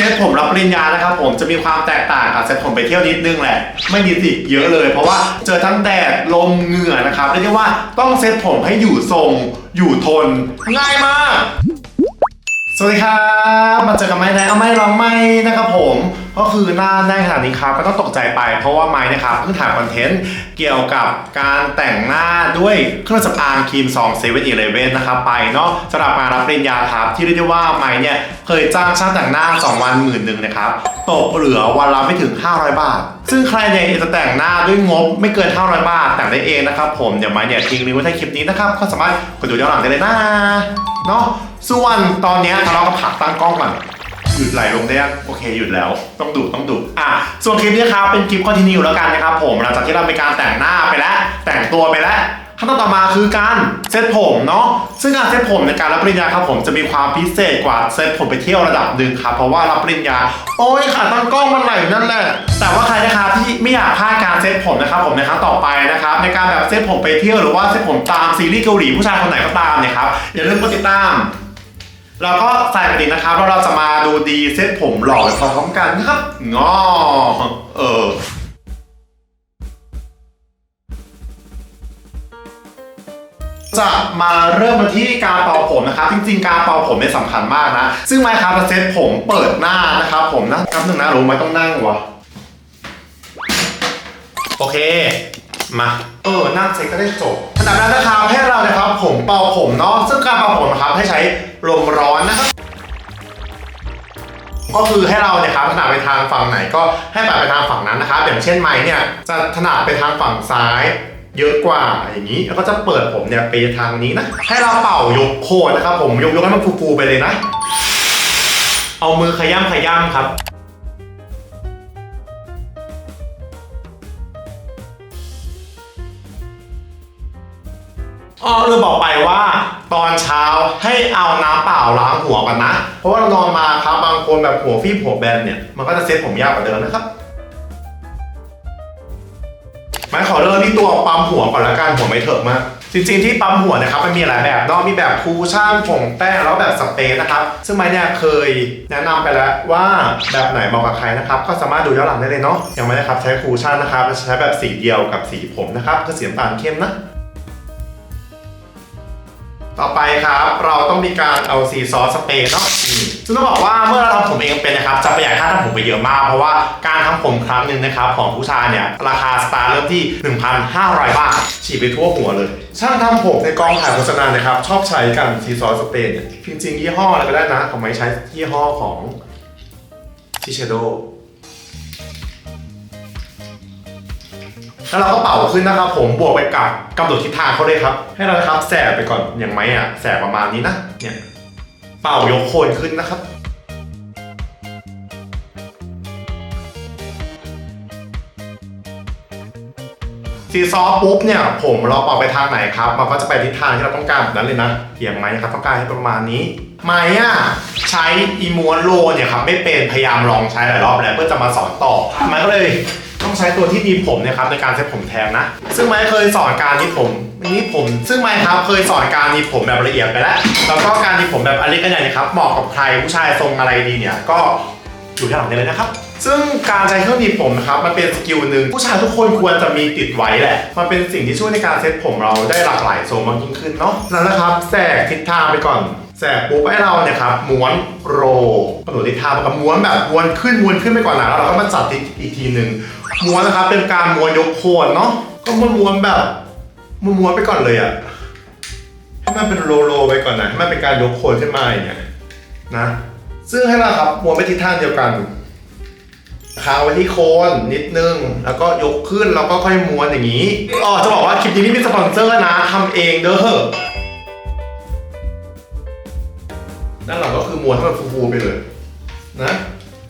เซตผมรับปริญญานะครับผมจะมีความแตกต่างกับเซตผมไปเที่ยวนิดนึงแหละ ไม่นิดสิเยอะเลย เพราะว่าเจอทั้งแดดลมเหงื่อนะครับเรียกได้ว่าต้องเซตผมให้อยู่ทรงอยู่ทนง่ายมาก สวัสดีครับ มาเจอกับไม้แล้วไม่ลองไม่นะครับผม ก็คือหน้าแน่ขนาดนี้ครับก็ต้องตกใจไป เพราะว่าไม้นะครับเพิ่งถ่ายคอนเทนต์เกี่ยวกับการแต่งหน้าด้วยเครื่องสำอางครีมซองเซเว่นอีเลเว่นนะครับไปเนาะสำหรับงานรับปริญญาครับที่เรียกได้ว่าไม้เนี่ยเคยจ้างช่างแต่งหน้า 2 วันหมื่นหนึ่งนะครับตกเหลือวันละไม่ถึง 500 บาท ซึ่งใครเนี่ยจะแต่งหน้าด้วยงบไม่เกิน 500 บาทแต่งได้เองนะครับผมเดี๋ยวไม้เนี่ยทิ้งลิงก์ไว้ใต้คลิปนี้นะครับก็สามารถกดดูย้อนหลังได้เลยนะ เนาะส่วนตอนนี้ทะเลาะกับผักตั้งกล้องก่อนหยุดไหลลงได้ยังโอเคหยุดแล้ว ต้องดูต้องดูอะส่วนคลิปนี้ครับเป็นคลิปคอนติเนียแล้วกันนะครับผมหลังจากที่เราไปการแต่งหน้าไปแล้ว แต่งตัวไปแล้ว ขั้นตอนต่อมาคือการเซตผมเนาะซึ่งการเซตผมในการรับปริญญาครับผมจะมีความพิเศษกว่าเซตผมไปเที่ยวระดับหนึ่งครับเพราะว่ารับปริญญา โอ้ยขาตั้งกล้องมันไหลนั่นแหละ แต่ว่าใครนะครับที่ไม่อยากพลาดการเซตผมนะครับผมในครั้งต่อไปนะครับในการแบบเซตผมไปเที่ยวหรือว่าเซตผมตามซีรีส์เกาหลีผู้ชายคนไหนก็ตามเนี่ยครับอย่าลืมกดติดตามเราก็ใส่กระดิ่งนะครับแล้วเราจะมาดูดีเซตผมหล่อพร้อมกันนะครับงอเออ จะมาเริ่มมาที่การเป่าผมนะครับ จริงๆ การเป่าผมเนี่ยสำคัญมากนะ ซึ่งไมค์ครับจะเซ็ตผมเปิดหน้านะครับผมนะคำหนึ่งนะรู้ไหมต้องนั่งวะโอเคมาเออนั่งเซ็ตก็ได้จบอันดับแรกนะครับให้เรานะครับ ผมเป่าผมเนาะซึ่งการเป่าผมนะครับให้ใช้ลมร้อนนะครับก็คือให้เราเนี่ยครับถนัดไปทางฝั่งไหนก็ให้ปัดไปทางฝั่งนั้นนะครับอย่างเช่นไม้เนี่ยจะถนัดไปทางฝั่งซ้าย เยอะกว่าอย่างนี้ แล้วก็จะเปิดผมเนี่ยไปทางนี้นะ ให้เราเป่ายกโคนนะครับผมยกยกให้มันฟูๆไปเลยนะ เอามือขย้ำขย้ำครับอ๋อลืมบอกไปว่าตอนเช้าให้เอาน้ำเปล่าล้างหัวก่อนนะ เพราะว่าเรานอนมาครับบางคนแบบหัวฟีบหัวแบนเนี่ยมันก็จะเซ็ตผมยากกว่าเดิมนะครับ มาขอเริ่มที่ตัวปั๊มหัวก่อนละกันหัวไม่เถอะมากจริงๆที่ปั๊มหัวนะครับมันมีหลายแบบเนอกมีแบบคูชั่นผงแป้งแล้วแบบสเปรย์นะครับ ซึ่งไม้เนี่ยเคยแนะนำไปแล้วว่าแบบไหนเหมาะกับใครนะครับก็สามารถดูย้อนหลังได้เลยเนาะอย่างไม่นะครับใช้คูชั่นนะครับจะใช้แบบสีเดียวกับสีผมนะครับคือสีน้ำตาลเข้มนะ ต่อไปครับเราต้องมีการเอาสีซอสสเปรย์เนาะซึ่งต้องบอกว่าเมื่อเราทำผมเองเป็นนะครับจะประหยัดค่าทำผมไปเยอะมากเพราะว่าการทำผมครั้งหนึ่งนะครับของผู้ชายเนี่ยราคาสตาร์เริ่มที่ 1,500 บาทฉีดไปทั่วหัวเลย ช่างทำผมในกองถ่ายโฆษณานะครับชอบใช้กันสีซอสสเปรย์เนี่ยจริงๆยี่ห้ออะไรก็ได้นะผมไม่ใช้ยี่ห้อของชิเชโด แล้วเราก็เป่าขึ้นนะครับผมบวกไปกับกำหนดทิศทางเขาเลยครับ ให้เรานะครับแสบไปก่อนอย่างไหมอะแสบประมาณนี้นะเนี่ยเป่ายกโคนขึ้นนะครับสีซอปุ๊บเนี่ยผมเราเป่าไปทางไหนครับมันก็จะไปทิศทางที่เราต้องการแบบนั้นเลยนะอย่างไหมนะครับต้องการให้ประมาณนี้ไหมอะใช้อีมวนโลเนี่ยครับไม่เป็นพยายามลองใช้หลายรอบแล้วเพื่อจะมาสอนต่อมันก็เลย ต้องใช้ตัวที่ดีผมนะครับในการเซ็ตผมแทนนะ ซึ่งไม้เคยสอนการที่ผมนี่ผม ซึ่งไม้ครับเคยสอนการดีผมแบบละเอียดไปแล้ว แล้วก็การดีผมแบบอเล็กกันใหญ่นะครับเหมาะกับใครผู้ชายทรงอะไรดีเนี่ยก็อยู่ด้านหลังนี้เลยนะครับ ซึ่งการใช้เครื่องดีดผมนะครับมันเป็นสกิลหนึ่งผู้ชายทุกคนควรจะมีติดไว้แหละ มันเป็นสิ่งที่ช่วยในการเซ็ตผมเราได้หลากหลายทรงมากยิ่งขึ้นเนาะแล้วนะครับแสกทิศทางไปก่อน แสกปุ๊บให้เราเนี่ยครับม้วนโรกำหนดทิศทางกับม้วนแบบม้วนขึ้นม้วนขึ้นไปก่อนนะแล้วเราก็มาจัดอีกทีหนึ่งม้วนนะครับเป็นการม้วนยกโคนเนาะก็ม้วนม้วนแบบม้วนม้วนไปก่อนเลยอะให้มันเป็นโรโรไปก่อนนะให้มันเป็นการยกโคนขึ้นมาอย่างเงี้ยนะซึ่งให้เราครับม้วนไปทิศทางเดียวกันค้างไว้ที่โคนนิดนึง แล้วก็ยกขึ้นแล้วก็ค่อยม้วนอย่างนี้อ๋อจะบอกว่าคลิปนี้ไม่มีสปอนเซอร์นะทำเองเด้อ ด้านหลังก็คือม้วนให้มันฟูๆไปเลยนะ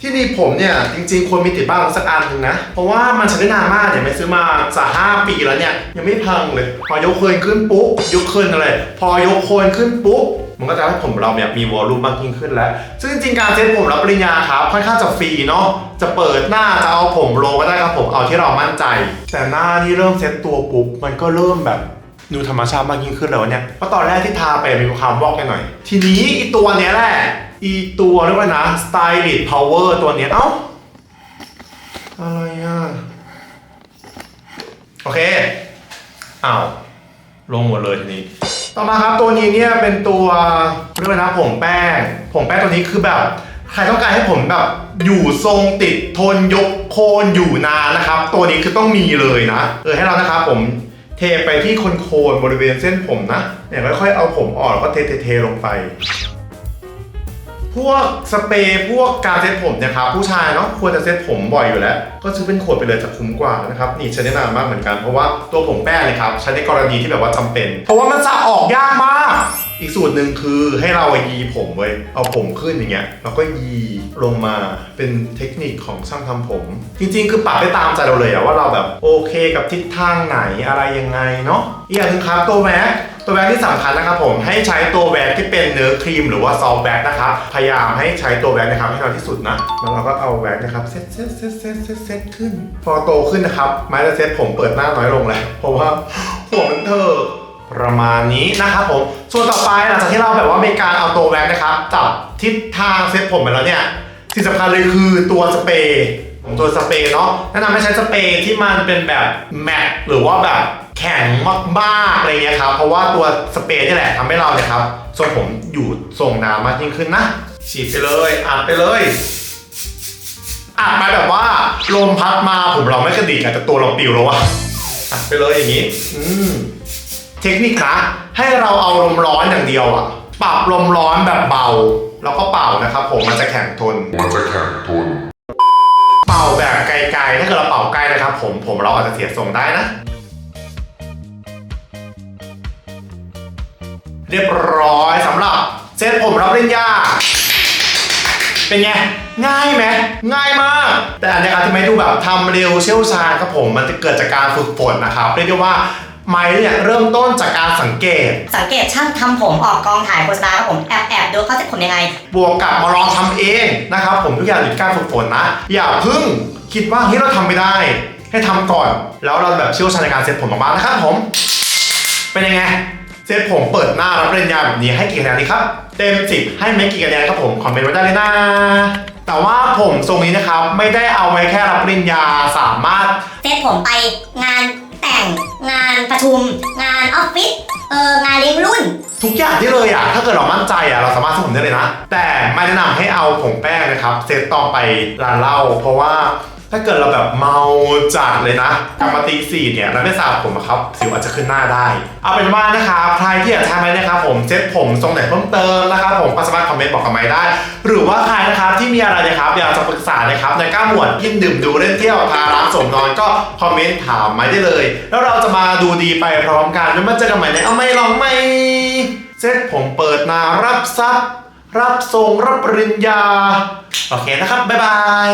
ที่นี่ผมเนี่ยจริงๆควรมีติดบ้านสักอันหนึ่งนะ เพราะว่ามันใช้ได้นานมากเนี่ยไม่ซื้อมาจะห้าปีแล้วเนี่ยยังไม่พังเลย พอยกโคนขึ้นปุ๊บยกโคนอะไรพอยกโคนขึ้นปุ๊บมันก็จะให้ผมเราเนี่ยมีวอลลุ่มมากยิ่งขึ้นแล้ว ซึ่งจริงๆการเซ็ตผมรับปริญญาครับค่อนข้างจะฟรีเนาะจะเปิดหน้าจะเอาผมโลก็ได้ครับผมเอาที่เรามั่นใจ แต่หน้านี่เริ่มเซ็ตตัวปุ๊บมันก็เริ่มแบบ ดูธรรมชาติมากยิ่งขึ้นแล้วเนี่ยเพราะตอนแรกที่ทาไปมีความวอกหน่อย ทีนี้อีตัวเนี้ยแหละ อีตัวเรียกว่านะ Stylist Power ตัวเนี้ย เอ้า อะไรอะ โอเคอ้าวลงหมดเลยทีนี้ ต่อมาครับตัวนี้เนี่ยเป็นตัวเรียกว่านะผงแป้งผงแป้งตัวนี้คือแบบใครต้องการให้ผมแบบอยู่ทรงติดทนยกโคนอยู่นานนะครับ ตัวนี้คือต้องมีเลยนะเออให้เรานะครับผม เทไปที่โคนโคนๆบริเวณเส้นผมนะ เนี่ยค่อยๆเอาผมออกแล้วก็เทเทๆลงไป พวกสเปรย์พวกการเซ็ตผมเนี่ยครับผู้ชายเนาะควรจะเซ็ตผมบ่อยอยู่แล้ว ก็ซื้อเป็นขวดไปเลยจะคุ้มกว่านะครับนี่ใช้ได้นานมากเหมือนกันเพราะว่าตัวผมแป้งเลยครับใช้ในกรณีที่แบบว่าจำเป็น เพราะว่ามันสระออกยากมาก อีกสูตรหนึ่งคือให้เรายีผมไว้ยเอาผมขึ้นอย่างเงี้ยแล้วก็ยีลงมาเป็นเทคนิคของช่างทำผม จริงๆ คือปรับได้ตามใจเราเลยอะว่าเราแบบโอเคกับทิศทางไหนอะไรยังไงเนาะอีกอย่างหนึงครับตัวแว็กตัวแว็กที่สำคัญนะครับผมให้ใช้ตัวแว็กที่เป็นเนื้อครีมหรือว่าซอฟต์แว็กนะครับพยายามให้ใช้ตัวแว็กนะครับให้น้อยที่สุดนะแล้วเราก็เอาแว็กนะครับเซตเซตเซตเซตเซตเซตขึ้น พอโตขึ้นนะครับไม้ละเซตผมเปิดหน้าน้อยลงแล้วเพราะว่าหัวมันเถอะ ประมาณนี้นะครับผม ส่วนต่อไปหลังจากที่เราแบบว่ามีการเอาตัวแว็กนะครับจับทิศทางเซตผมไปแล้วเนี่ยสิ่งสำคัญเลยคือตัวสเปรย์ของตัวสเปรย์เนาะแนะนำให้ใช้สเปรย์ที่มันเป็นแบบแมตต์หรือว่าแบบแข็งมากๆอะไรเงี้ยครับ เพราะว่าตัวสเปรย์นี่แหละทำให้เราเนี่ยครับทรงผมอยู่ทรงนานมากยิ่งขึ้นนะ ฉีดไปเลยอัดไปเลยอัดไปแบบว่าลมพัดมาผมเราไม่กระดิกอะแต่ตัวเราปิวแล้วอะอัดไปเลยอย่างนี้ อืม เทคนิคนะให้เราเอาลมร้อนอย่างเดียวอะปรับลมร้อนแบบเบา แล้วก็เป่านะครับผมมันจะแข็งทน มันจะแข็งทน เป่าแบบไกลๆ ถ้าเกิดเราเป่าใกล้นะครับ ผมผมเราอาจจะเสียทรงได้นะ เรียบร้อยสำหรับเซตผมรับปริญญาเป็นไง ง่ายไหมง่ายมาก แต่อันเนี้ยครับที่ไม่ดูแบบทำเร็วเชี่ยวชาญครับผม มันจะเกิดจากการฝึกฝนนะครับเรียกได้ว่า ไม้เนี่ยเริ่มต้นจากการสังเกต สังเกตช่างทำผมออกกองถ่ายโฆษณาครับผมแอบแอบดูเขาเซ็ตผมยังไง บวกกับมาลองทำเองนะครับผมทุกอย่างอยู่ที่การฝึกฝนนะ อย่าเพึ่งคิดว่าเฮ้ยเราทำไม่ได้ ให้ทำก่อน แล้วเราแบบเชี่ยวชาญในการเซ็ตผมมากๆนะครับผม เป็นยังไง เซ็ตผมเปิดหน้ารับปริญญาแบบนี้ให้กี่คะแนนดีครับ เต็ม 10 ให้ไม่กี่คะแนนครับผมคอมเมนต์ไว้ได้เลยนะ แต่ว่าผมทรงนี้นะครับ ไม่ได้เอาไว้แค่รับปริญญาสามารถ เซ็ตผมไปงานแต่ง งานประชุม งานออฟฟิศเอองานเลี้ยงรุ่น ทุกอย่างที่เลยอะ ถ้าเกิดเรามั่นใจอะ เราสามารถทำผมได้เลยนะ แต่ไม่แนะนำให้เอาผงแป้งนะครับ เซตต่อไปร้านเหล้าเพราะว่า ถ้าเกิดเราแบบเมาจัดเลยนะกลับมาตีสี่เนี่ยเราไม่สระผมอะครับสิวอาจจะขึ้นหน้าได้ เอาเป็นว่านะครับใครที่อยากทำอะไรนะครับผมเซ็ตผมทรงไหนเพิ่มเติมนะครับผมก็สามารถคอมเมนต์บอกกับไม้ได้ หรือว่าใครนะครับที่มีอะไรนะครับอยากจะปรึกษานะครับในก้าหมวดกินดื่มดูเล่นเที่ยวทาร้านสมนอนก็คอมเมนต์ถามไม้ได้เลย แล้วเราจะมาดูดีไปพร้อมกันแล้วมาเจอกันใหม่ในเอาไม่ลองไม่เซ็ตผมเปิดนารับทรัพย์ รับทรงรับปริญญาโอเคนะครับบ๊ายบาย